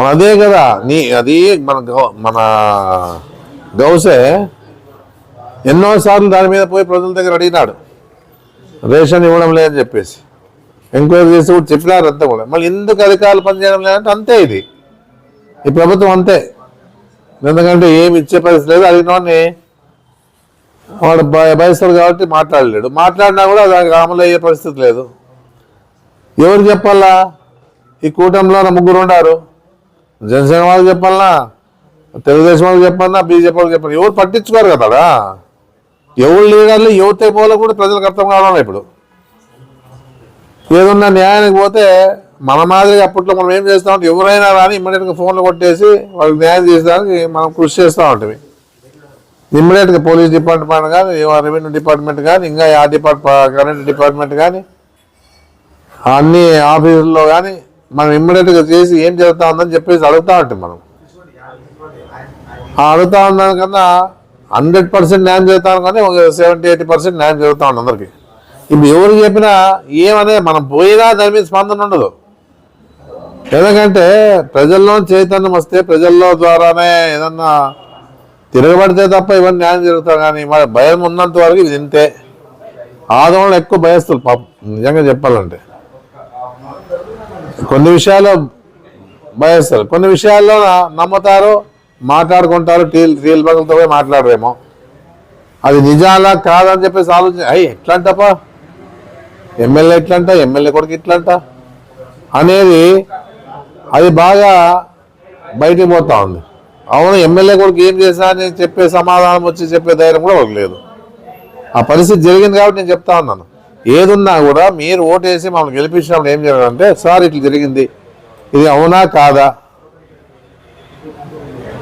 మన అదే కదా నీ అది మన మన గౌసే ఎన్నోసార్లు దాని మీద పోయి ప్రజల దగ్గర అడిగినాడు. రేషన్ ఇవ్వడం లేదని చెప్పేసి. ఎంక్వైరీ చేసి కూడా చెప్పినారు అంతా కూడా. మళ్ళీ ఎందుకు అధికారులు పనిచేయడం లేదంటే అంతే ఇది. ఈ ప్రభుత్వం అంతే. ఎందుకంటే ఏమి ఇచ్చే పరిస్థితి లేదు. అడిగినోడిని వాడు భయ- భయస్తాడు కాబట్టి మాట్లాడలేడు. మాట్లాడినా కూడా దానికి అమలు అయ్యే పరిస్థితి లేదు. ఎవరు చెప్పాలా? ఈ కూటమిలో ముగ్గురు ఉండారు. జనసేన వాళ్ళకి చెప్పాలనా? తెలుగుదేశం వాళ్ళకి చెప్పాలన్నా బీజేపీ వాళ్ళకి చెప్పాలి ఎవరు పట్టించుకోరు కదా ఎవరు లీడర్లు ఎవరితో పోలో కూడా ప్రజలకు అర్థం కావడం ఇప్పుడు. ఏదన్నా న్యాయానికి పోతే మన మాదిరిగా అప్పట్లో మనం ఏం చేస్తామంటే ఎవరైనా రాని ఇమ్మీడియట్గా ఫోన్లు కొట్టేసి వాళ్ళకి న్యాయం చేసేదానికి మనం కృషి చేస్తూ ఉంటాం. ఇమ్మీడియట్గా పోలీస్ డిపార్ట్మెంట్ కానీ రెవెన్యూ డిపార్ట్మెంట్ కానీ ఇంకా ఆ డిపార్ట్మెంట్ కరెంట్ డిపార్ట్మెంట్ కానీ అన్ని ఆఫీసుల్లో కానీ మనం ఇమ్మీడియట్గా చేసి ఏం జరుగుతా ఉందని చెప్పేసి అడుగుతా ఉంటాం మనం. అడుగుతా ఉన్నాను కన్నా హండ్రెడ్ పర్సెంట్ న్యాయం చదువుతాను కానీ ఒక సెవెంటీ ఎయిటీ పర్సెంట్ న్యాయం జరుగుతూ ఉన్నాం అందరికి. ఇప్పుడు ఎవరు చెప్పినా ఏమనే మనం పోయినా దాని మీద స్పందన ఉండదు. ఎందుకంటే ప్రజల్లో చైతన్యం వస్తే ప్రజల్లో ద్వారానే ఏదన్నా తిరగబడితే తప్ప ఇవన్నీ న్యాయం జరుగుతారు కానీ మరి భయం ఉన్నంత వరకు ఇది ఇంతే. ఆదోళన ఎక్కువ భయస్తులు పాపం నిజంగా చెప్పాలంటే. కొన్ని విషయాల్లో భయస్తారు కొన్ని విషయాల్లో నమ్ముతారు మాట్లాడుకుంటారు టీల్ టీల్ పగలతో పోయి మాట్లాడరేమో. అది నిజాలా కాదని చెప్పేసి ఆలోచన అయ్యి ఎట్లంటపా ఎమ్మెల్యే ఎట్లంట ఎమ్మెల్యే కొడుకు ఇట్లంట? అనేది అది బాగా బయటికి పోతా ఉంది. అవును ఎమ్మెల్యే కొడుకు ఏం చేశా అని చెప్పే సమాధానం వచ్చి చెప్పే ధైర్యం కూడా లేదు. ఆ పరిస్థితి జరిగింది కాబట్టి నేను చెప్తా ఉన్నాను. ఏదున్నా కూడా మీరు ఓటేసి మమ్మల్ని గెలిపించినప్పుడు ఏం జరగాలంటే సార్ ఇట్లా జరిగింది. ఇది అవునా కాదా?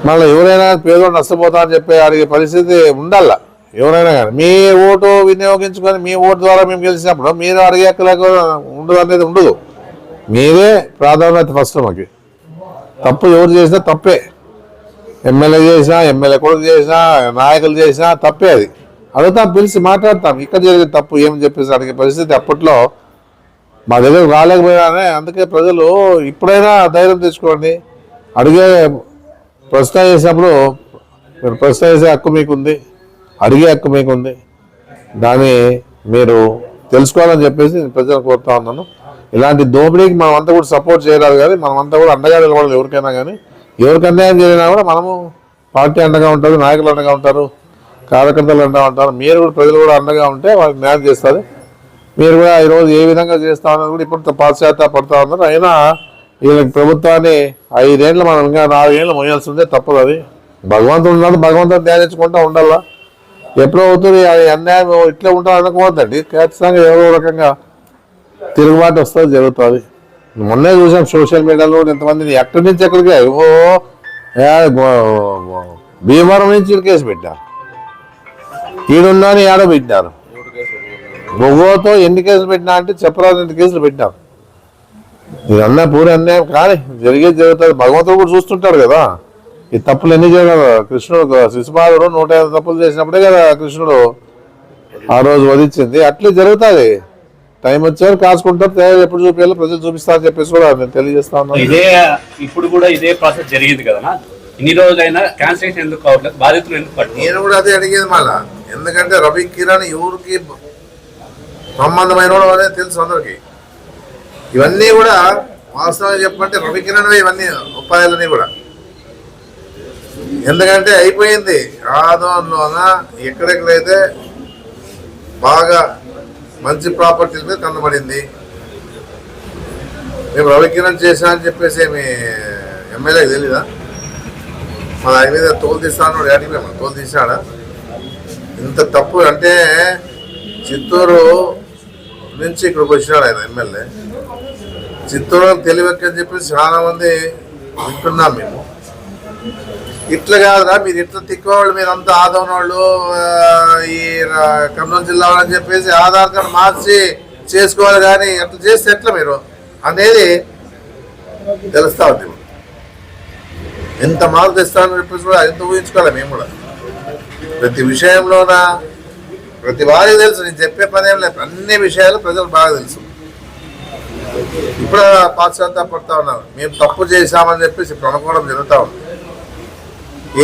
మళ్ళీ ఎవరైనా పేదోడు నష్టపోతా అని చెప్పి అడిగే పరిస్థితి ఉండాల? ఎవరైనా కానీ. మీ ఓటు వినియోగించుకొని మీ ఓటు ద్వారా మేము గెలిచినప్పుడు మీరు అడిగే హక్కు ఉండదు అనేది ఉండదు. మీరే ప్రాధాన్యత ఫస్ట్ మాకు. తప్పు ఎవరు చేసినా తప్పే. ఎమ్మెల్యే చేసినా ఎమ్మెల్యే కొడుకు చేసినా నాయకులు చేసినా తప్పే అది. అడుగుతాం పిలిచి మాట్లాడతాం. ఇక్కడ జరిగిన తప్పు ఏమని చెప్పేసి అడిగే పరిస్థితి అప్పట్లో మా దగ్గర రాలేకపోయానే అందుకే ప్రజలు ఇప్పుడైనా ధైర్యం తెచ్చుకోండి. అడిగే ప్రశ్న చేసినప్పుడు మీరు ప్రశ్న చేసే హక్కు మీకుంది అడిగే హక్కు మీకుంది. దాన్ని మీరు తెలుసుకోవాలని చెప్పేసి నేను ప్రజలు కోరుతా ఉన్నాను. ఇలాంటి దోపిడీకి మనం అంతా కూడా సపోర్ట్ చేయరాదు కానీ మనం అంతా కూడా అండగా నిలబడాలి ఎవరికైనా కానీ. ఎవరికి అన్యాయం జరిగినా కూడా మనము పార్టీ అండగా ఉంటారు నాయకులు అండగా ఉంటారు. కార్యకర్తలు అండగా ఉంటారు. మీరు కూడా ప్రజలు కూడా అండగా ఉంటే వాళ్ళకి న్యాయం చేస్తారు. మీరు కూడా ఈరోజు ఏ విధంగా చేస్తా ఉన్నారు కూడా ఇప్పుడు పాశ్చాత్య పడతా ఉన్నారు. అయినా వీళ్ళకి ప్రభుత్వాన్ని ఐదేళ్ళు మనం ఇంకా నాలుగేళ్ళు మోయాల్సిందే తప్పదు అది. భగవంతుడు ఉన్నాడు భగవంతుడు ధ్యానించుకుంటూ ఉండాలా? ఎప్పుడో అవుతుంది అది అన్యాయం ఇట్లా ఉంటుంది అనుకోవద్దండి. ఖచ్చితంగా ఏదో రకంగా తిరుగుబాటు వస్తుంది జరుగుతుంది. మొన్నే చూసాం సోషల్ మీడియాలో ఎంతమంది ఎక్కడి నుంచి ఎక్కడికి ఓ భీమవరం నుంచి కేసు పెట్టారు. ఈడున్నా అని ఏడో పెట్టినారు గొవ్వతో ఎన్ని కేసులు పెట్టినా అంటే చెప్పరాదు ఎన్ని కేసులు పెట్టినారు ఇదన్నా పూరి అన్యాయం కానీ జరిగేది జరుగుతుంది. భగవంతుడు కూడా చూస్తుంటాడు కదా. ఈ తప్పులు ఎన్ని చేయగలరు కృష్ణుడు శిశుపాలుడు నూట యాభై తప్పులు చేసినప్పుడే కదా కృష్ణుడు ఆ రోజు వధించింది. అట్లే జరుగుతుంది. టైం వచ్చారు కాసుకుంటారు తయారు ఎప్పుడు చూపించాలో ప్రజలు చూపిస్తారని చెప్పేసి కూడా నేను తెలియజేస్తా ఉన్నాను. ఇదే ఇప్పుడు కూడా ఇదే ప్రాసెస్ జరిగింది కదా ఇన్ని రోజులైనా క్యాన్సలేషన్ ఎందుకు కావట్లేదు? బాధితులు ఎందుకు పట్టు నేను కూడా అదే అడిగేది మళ్ళా. ఎందుకంటే రవి కిరణ్ ఎవరికి సంబంధమైన వాడు అనేది తెలుసు అందరికి. ఇవన్నీ కూడా వాస్తవంగా చెప్పంటే రవి కిరణ్ ఇవన్నీ ఉపాయాలన్నీ కూడా. ఎందుకంటే అయిపోయింది. ఆదోన్లోన ఎక్కడెక్కడైతే బాగా మంచి ప్రాపర్టీల మీద కనబడింది మేము రవి కిరణ్ చేశా అని చెప్పేసి మీ ఎమ్మెల్యేకి తెలీదా? మన ఆయన మీద తోలు తీస్తాను డాడీ మేము తోలు తీసాడా ఇంత తప్పు అంటే చిత్తూరు నుంచి ఇక్కడికి వచ్చినాడు ఆయన ఎమ్మెల్యే. చిత్తూరు తెలివెక్కని చెప్పేసి చాలా మంది వింటున్నాం మేము. ఇట్లా కాదురా మీరు ఇట్లా తిక్కువాళ్ళు మీరు అంతా ఆదవన వాళ్ళు ఈ రా- కర్నూలు జిల్లా అని చెప్పేసి ఆధార్ కార్డు మార్చి చేసుకోవాలి కానీ అట్లా చేస్తే ఎట్లా మీరు? అనేది తెలుస్తా ఉంది. ఎంత మార్పు తెస్తానని చెప్పేసి కూడా ఎంత ఊహించుకోవాలి మేము కూడా. ప్రతి విషయంలోన? ప్రతి వారికి తెలుసు నేను చెప్పే పని ఏం లేదు. అన్ని విషయాలు ప్రజలు బాగా తెలుసు. ఇప్పుడు పాశ్చాత్తాపడతా ఉన్నారు. మేము తప్పు చేశామని చెప్పేసి ఇప్పుడు అనుకోవడం జరుగుతూ ఉంది.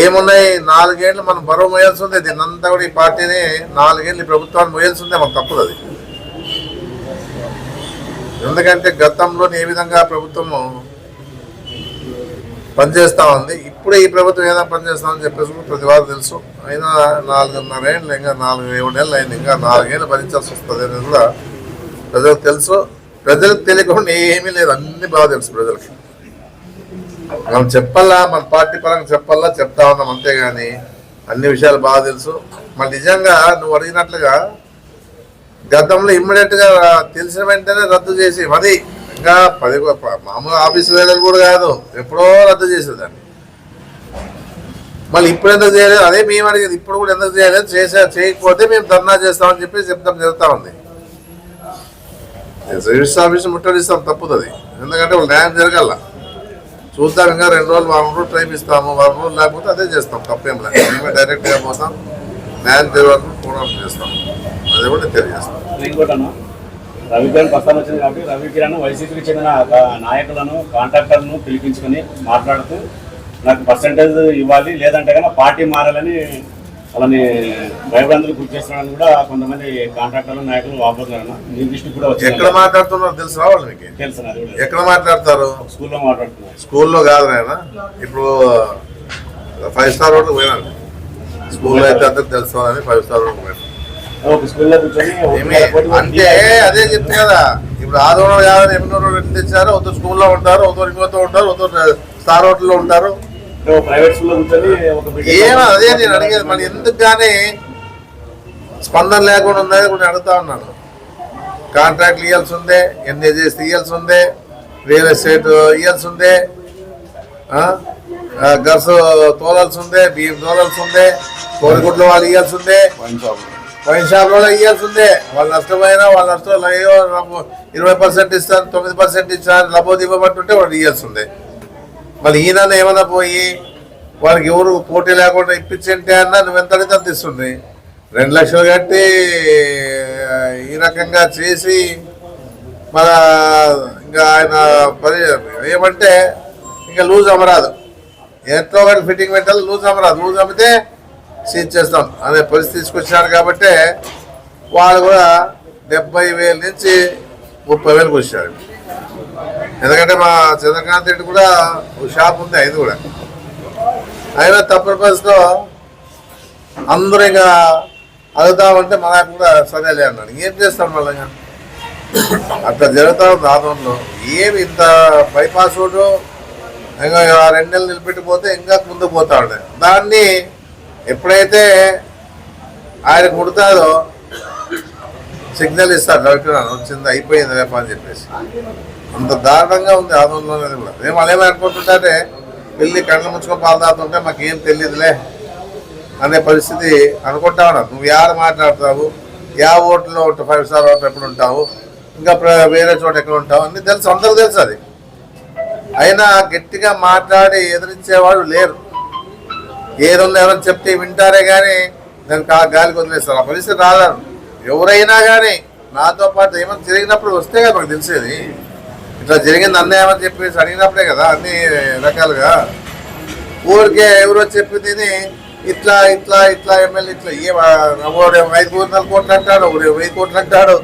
ఏమున్నాయి? నాలుగేళ్ళు మనం బరువు మోయాల్సి ఉంది దీన్నంతా కూడా ఈ పార్టీని నాలుగేళ్ళు ప్రభుత్వాన్ని మోయాల్సి ఉంది మనకు తప్పదు అది. ఎందుకంటే గతంలో ఏ విధంగా ప్రభుత్వము పనిచేస్తా ఉంది ఇప్పుడు ఈ ప్రభుత్వం ఏదైనా పనిచేస్తామని చెప్పేసి కూడా ప్రతి వారు తెలుసు. అయినా నాలుగున్నర ఏళ్ళు ఇంకా నాలుగు ఏడు నెలలు అయింది. ఇంకా నాలుగేళ్ళు భరించాల్సి వస్తుంది అనేది కూడా ప్రజలకు తెలుసు. ప్రజలకు తెలియకుండా ఏమీ లేదు. అన్ని బాగా తెలుసు ప్రజలకి. మనం చెప్పాలా? మన పార్టీ పరంగా చెప్పాలా? చెప్తా ఉన్నాం అంతేగాని అన్ని విషయాలు బాగా తెలుసు. మరి నిజంగా నువ్వు అడిగినట్లుగా గతంలో ఇమ్మీడియట్గా తెలిసిన వెంటనే రద్దు చేసి మరి ఇంకా పది మామూలు ఆఫీసు వేళలు కూడా కాదు. ఎప్పుడో రద్దు చేసేదాన్ని. మళ్ళీ ఇప్పుడు ఎందుకు చేయలేదు? అదే మేము అడిగేది ఇప్పుడు కూడా ఎందుకు చేయలేదు? చేసే చేయకపోతే మేము ధర్నా చేస్తామని చెప్పి చెప్తాం జరుగుతూ ఉంది. రిజిస్టర్ ఆఫీస్ ముట్టడిస్తాం తప్పుతుంది. ఎందుకంటే వాళ్ళు న్యాయం జరగాల. చూద్దాం ఇంకా రెండు రోజులు వారం రోజులు టైం ఇస్తాము. వారం రోజులు లేకపోతే అదే చేస్తాం. తప్పేం లేదు. మేమే డైరెక్ట్గా పోతాం. న్యాయం జరగాలని పోరాటం చేస్తాం. అదే కూడా తెలియజేస్తాం రవి కిరణ్ ప్రస్తావన వచ్చింది కాబట్టి రవి కిరణ్ వైసీపీకి చెందిన నాయకులను కాంట్రాక్టర్ను పిలిపించుకొని మాట్లాడుతూ నాకు పర్సంటేజ్ ఇవ్వాలి లేదంటే కనుక పార్టీ మారాలని వాళ్ళని భయభ్రాంతులు గురి చేస్తున్నారని కూడా కొంతమంది కాంట్రాక్టర్లు నాయకులు వాపోతున్నారు దృష్టికి కూడా ఎక్కడ వచ్చింది మాట్లాడుతున్నారో తెలుసు రావాలి మీకు? తెలుసు ఎక్కడ మాట్లాడతారు? స్కూల్లో మాట్లాడుతున్నారు స్కూల్లో కాదు నాయన. ఇప్పుడు ఫైవ్ స్టార్ రోడ్కి పోయినాను స్కూల్లో అయితే అందరికి తెలుసు అని ఫైవ్ స్టార్ రోడ్కి పోయినాను పోటీ అంటే అదే చెప్తే కదా. ఇప్పుడు ఆదోళన కాదని ఎన్నో రోజులు ఎట్లా తెచ్చారు? ఒక స్కూల్లో ఉంటారు ఒక ఇంకోతో ఉంటారు ఒక స్టార్ హోటల్లో ఉంటారు. ఏమో అదే నేను అడిగేది మరి ఎందుకు కానీ స్పందన లేకుండా ఉందని కూడా అడుగుతా ఉన్నాను కాంట్రాక్ట్లు ఇవ్వాల్సి ఉందే ఎన్ఏజెస్ ఇవ్వాల్సి ఉందే రియల్ ఎస్టేట్ ఇవ్వాల్సి ఉందే గర్స్ తోలాల్సి ఉందే బియ్యం తోలాల్సి ఉందే కోడిగుడ్లు వాళ్ళు ఇవ్వాల్సి ఉందే వైన్ షాప్లో ఇవ్వాల్సి ఉందే. వాళ్ళు నష్టపోయినా వాళ్ళ నష్టం ఇరవై పర్సెంట్ ఇస్తాను తొమ్మిది పర్సెంట్ ఇస్తాను లబోది ఇవ్వమంటుంటే వాడు ఇవ్వాల్సి ఉంది. మళ్ళీ ఈయన ఏమైనా పోయి వాళ్ళకి ఎవరు పోటీ లేకుండా ఇప్పించంటే అన్న నువ్వు ఎంత అడిగితే అంత ఇస్తుంది రెండు లక్షలు కట్టి ఈ రకంగా చేసి మన ఇంకా ఆయన పరి ఏమంటే ఇంకా లూజ్ అమరాదు ఎంతో ఒకటి ఫిట్టింగ్ పెట్టాలి లూజ్ అమరాదు లూజ్ అమ్మితే సీజ్ చేస్తాం అనే పరిస్థితి తీసుకొచ్చినారు కాబట్టి వాళ్ళు కూడా డెబ్బై వేల నుంచి ముప్పై వేలకు వచ్చారు ఎందుకంటే మా చంద్రకాంత్ రెడ్డి కూడా ఒక షాప్ ఉంది ఐదు కూడా. అయినా తప్పని పరిస్థితిలో అందరూ ఇంకా అడుగుతామంటే మన ఆయన కూడా సరేలే అన్నాడు. ఏం చేస్తాం మళ్ళీ ఇంకా? అట్లా జరుగుతా ఉంది ఆదంలో ఏమి ఇంత బైపాస్ రోడ్డు ఇంకా రెండు నెలలు నిలబెట్టిపోతే ఇంకా ముందుకు పోతా ఉండే. దాన్ని ఎప్పుడైతే ఆయన ముడతాదో సిగ్నల్ ఇస్తారు రవికిరణ్ వచ్చింది అయిపోయింది రేపా అని చెప్పేసి. అంత దారుణంగా ఉంది ఆదంలో అనేది కూడా. మేము వాళ్ళు అనుకుంటుంటే వెళ్ళి కళ్ళు ముచ్చుకొని పాలు తాగుతుంటే మాకేం తెలియదులే అనే పరిస్థితి అనుకుంటా ఉన్నాను నువ్వు యారు మాట్లాడతావు యా ఓట్లో ఒకటి ఫైవ్ స్టార్ ఓట్లు ఎప్పుడు ఉంటావు? ఇంకా వేరే చోట ఎక్కడ ఉంటావు? అన్ని తెలుసు అందరూ తెలుసు అది. అయినా గట్టిగా మాట్లాడి ఎదిరించేవాడు లేరు. ఏదన్నా ఎవరైనా చెప్తే వింటారే కానీ దానికి కా గాలికి వదిలేస్తారు. ఆ పరిస్థితి రాదారు ఎవరైనా కానీ నాతో పాటు ఏమైనా జరిగినప్పుడు వస్తే కదా మాకు తెలిసేది. ఇట్లా జరిగింది అన్యాయమని చెప్పేసి అడిగినప్పుడే కదా అన్ని రకాలుగా. ఊరికే ఎవరో చెప్పి తిని ఇట్లా ఇట్లా ఇట్లా ఎమ్మెల్యే ఇట్లా ఏం ఒకడు ఐదు కోట్ల కోట్లు అంటాడు ఒకడు వెయ్యి కోట్లు అంటాడు.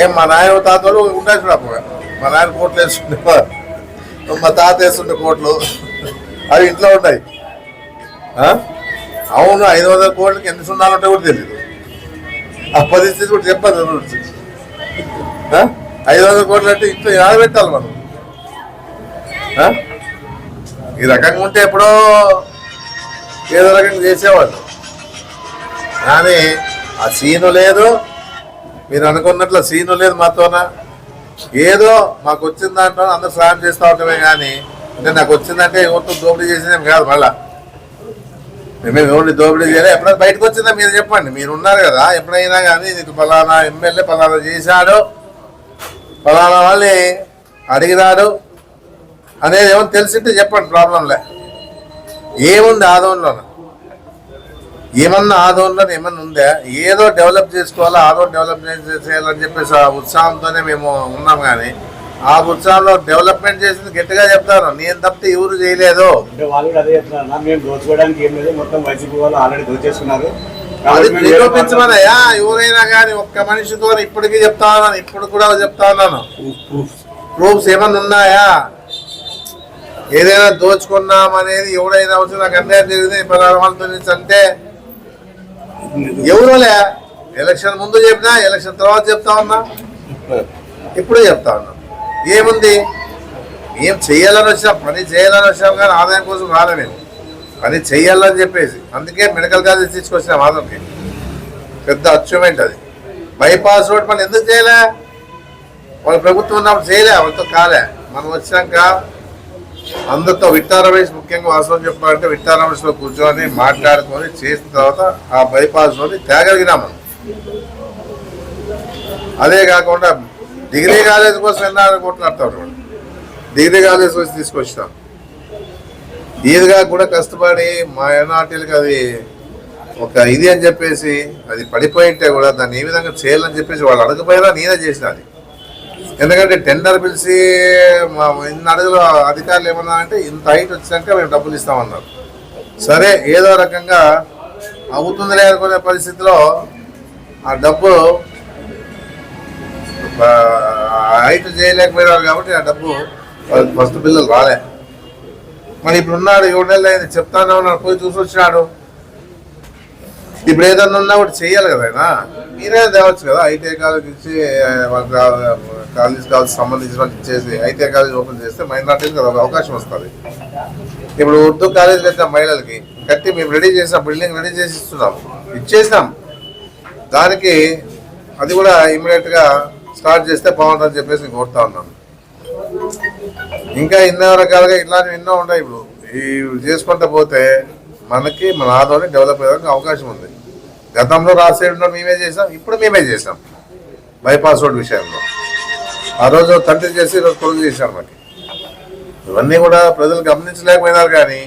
ఏం మా నాయన తాతలు ఉంటాయి అప్పుడు. మా నాయన కోట్లు వేసుకుంటే మా తాత వేస్తుండే కోట్లు. అవి ఇంట్లో ఉంటాయి అవును ఐదు వందల కోట్లకి ఎన్ని సున్నాలు ఉంటాయో కూడా తెలియదు ఆ పరిస్థితి కూడా చెప్పదు ఐదు వందల కోట్లు అంటే ఇంట్లో ఆడబెట్టాలి మనం? ఈ రకంగా ఉంటే ఎప్పుడో ఏదో రకంగా చేసేవాళ్ళు. కానీ ఆ సీను లేదు. మీరు అనుకున్నట్లు సీను లేదు మాతోన. ఏదో మాకు వచ్చిన దాంట్లో అందరూ స్నానం చేస్తూ ఉంటామే కానీ అంటే నాకు వచ్చిందంటే ఎవరితో దోపిడీ చేసేదేం కాదు మళ్ళా. మేము ఎవరిని దోపిడీ చేయలేదు ఎప్పుడైనా బయటకు వచ్చిందా మీరు చెప్పండి. మీరు ఉన్నారు కదా. ఎప్పుడైనా కానీ నీకు ఫలానా ఎమ్మెల్యే ఫలానా చేశాడు. ఫలానా వాళ్ళని అడిగినాడు అనేది ఏమో తెలిసింటే చెప్పండి ప్రాబ్లంలే ఏముంది ఆదంలోన ఏమన్నా ఆదోన్లో ఏమన్నా ఉందా? ఏదో డెవలప్ చేసుకోవాలా ఆదో డెవలప్ చేసేయాలని చెప్పేసి ఆ ఉత్సాహంతోనే మేము ఉన్నాం కానీ ఆ ఉత్సాహంలో డెవలప్మెంట్ చేసింది గట్టిగా చెప్తాను. నేను తప్పితే ఎవరు చేయలేదు. అంటే వాళ్ళు కూడా అదే చెప్తున్నారు. మేము దోచుకోవడానికి ఏం లేదు. మొత్తం వైసీపీ వాళ్ళు ఆల్రెడీ దోచేసుకున్నారు. అది మేము నిరూపించమనయ్యా ఎవరైనా కానీ ఒక్క మనిషితో ఇప్పటికీ చెప్తా ఉన్నాను. ఇప్పుడు కూడా చెప్తా ఉన్నాను. ప్రూఫ్స్ ఏమన్నా ఉన్నాయా? ఏదైనా దోచుకున్నాం అనేది ఎవడైనా వచ్చి నాకు అన్యాయం జరిగింది పలానా వాళ్ళతో నుంచి అంటే ఎవరులే ఎలక్షన్ ముందు చెప్పినా ఎలక్షన్ తర్వాత చెప్తా ఉన్నా. ఇప్పుడే చెప్తా ఉన్నా. ఏముంది? ఏం చెయ్యాలని వచ్చాం పని చేయాలని వచ్చాం కానీ ఆదాయం కోసం రాలే నేను పని చెయ్యాలని చెప్పేసి. అందుకే మెడికల్ కాలేజ్ తీసుకొచ్చిన మాధవ్కి పెద్ద అచీవ్మెంట్ అది? బైపాస్ రోడ్ మనం ఎందుకు చేయలే? వాళ్ళ ప్రభుత్వం ఉన్నప్పుడు చేయలే వాళ్ళతో కాలే. మనం వచ్చినాక అందరితో విట్టా రమేష్ ముఖ్యంగా వాస్తవం చెప్పాలంటే విట్టా రమేష్లో కూర్చొని మాట్లాడుకొని చేసిన తర్వాత ఆ బైపాస్ రోడ్ని తేగలిగినాం మనం. అదే కాకుండా డిగ్రీ కాలేజ్ కోసం ఎన్నాళ్ళు కొట్లాడతారు డిగ్రీ కాలేజ్ కోసం తీసుకొచ్చినాం. ఇదిగా కూడా కష్టపడి మా ఏనాటికి అది ఒక ఇది అని చెప్పేసి అది పడిపోయింటే కూడా దాన్ని ఏ విధంగా చేయాలని చెప్పేసి వాళ్ళు అడగపోయినా నేనే చేసిన అది. ఎందుకంటే టెండర్ పిలిచి మా ఇన్ని అడుగులో అధికారులు ఏమన్నా అంటే ఇంత హైట్ వచ్చాక మేము డబ్బులు ఇస్తామన్నారు. సరే ఏదో రకంగా అవుతుందిలే అనుకునే పరిస్థితిలో ఆ డబ్బు హైట్ చేయలేకపోయినారు కాబట్టి ఆ డబ్బు ఫస్ట్ బిల్లులు రాలే. మరి ఇప్పుడు ఉన్నాడు ఏడు నెలలు అయింది చెప్తానే ఉన్నాడు పోయి చూసి వచ్చినాడు. ఇప్పుడు ఏదన్నా ఉన్నా కూడా చెయ్యాలి కదా ఆయన. మీరే తేవచ్చు కదా ఐటీఐ కాలేజ్ ఇచ్చి కాలేజ్ కాలేజ్ సంబంధించిన ఇచ్చేసి ఐటీఐ కాలేజ్ ఓపెన్ చేస్తే మైనార్టీకి ఒక అవకాశం వస్తుంది. ఇప్పుడు ఉర్దూ కాలేజ్ కట్టిన మహిళలకి కట్టి మేము రెడీ చేసాం బిల్డింగ్ రెడీ చేసి ఇస్తున్నాం. ఇచ్చేసినాం. దానికి అది కూడా ఇమీడియట్గా స్టార్ట్ చేస్తే బాగుంటుందని చెప్పేసి కోరుతా ఉన్నాం ఇంకా ఎన్నో రకాలుగా ఇట్లాంటివి ఎన్నో ఉంటాయి ఇప్పుడు. ఈ చేసుకుంటూ పోతే మనకి మన ఆదోని డెవలప్ అయ్యడానికి అవకాశం ఉంది. గతంలో రాసేయడంలో మేమే చేసాం ఇప్పుడు మేమే చేసాం బైపాస్ రోడ్ విషయంలో. ఆ రోజు తండ్రి చేసి ఈరోజు కొడుకు చేశారు మనకి ఇవన్నీ కూడా ప్రజలు గమనించలేకపోయినారు కానీ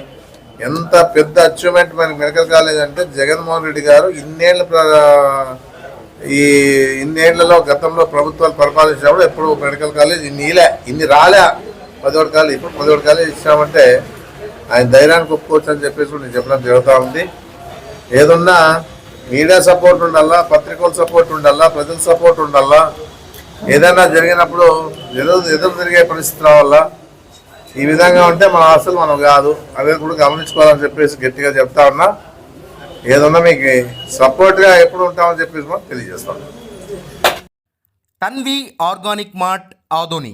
ఎంత పెద్ద అచీవ్మెంట్ మనకి మెడికల్ కాలేజ్ అంటే జగన్మోహన్ రెడ్డి గారు ఇన్నేళ్ళ ఈ ఇన్నేళ్ళలో గతంలో ప్రభుత్వాలు పరిపాలించినప్పుడు ఎప్పుడు మెడికల్ కాలేజ్ ఇన్ని ఇలే ఇన్ని రాలే. పదిహేడు కాలేజ్ ఇప్పుడు పదిహేడు కాలేజ్ ఇచ్చామంటే ఆయన ధైర్యానికి ఒప్పుకోవచ్చు అని చెప్పేసి నేను చెప్పడం జరుగుతూ ఉంది. ఏదున్నా మీడియా సపోర్ట్ ఉండాలా పత్రికల సపోర్ట్ ఉండాలా ప్రజల సపోర్ట్ ఉండాలా? ఏదైనా జరిగినప్పుడు ఎదురు ఎదురు తిరిగే పరిస్థితి రావాలా? ఈ విధంగా ఉంటే మన ఆస్తులు మనం కాదు. అదే కూడా గమనించుకోవాలని చెప్పేసి గట్టిగా చెప్తా ఉన్నా. ఏదన్నా మీకు సపోర్ట్గా ఎప్పుడు ఉంటామని చెప్పేసి మనం తెలియజేస్తాం తన్వి ఆర్గానిక్ మార్ట్ ఆధోని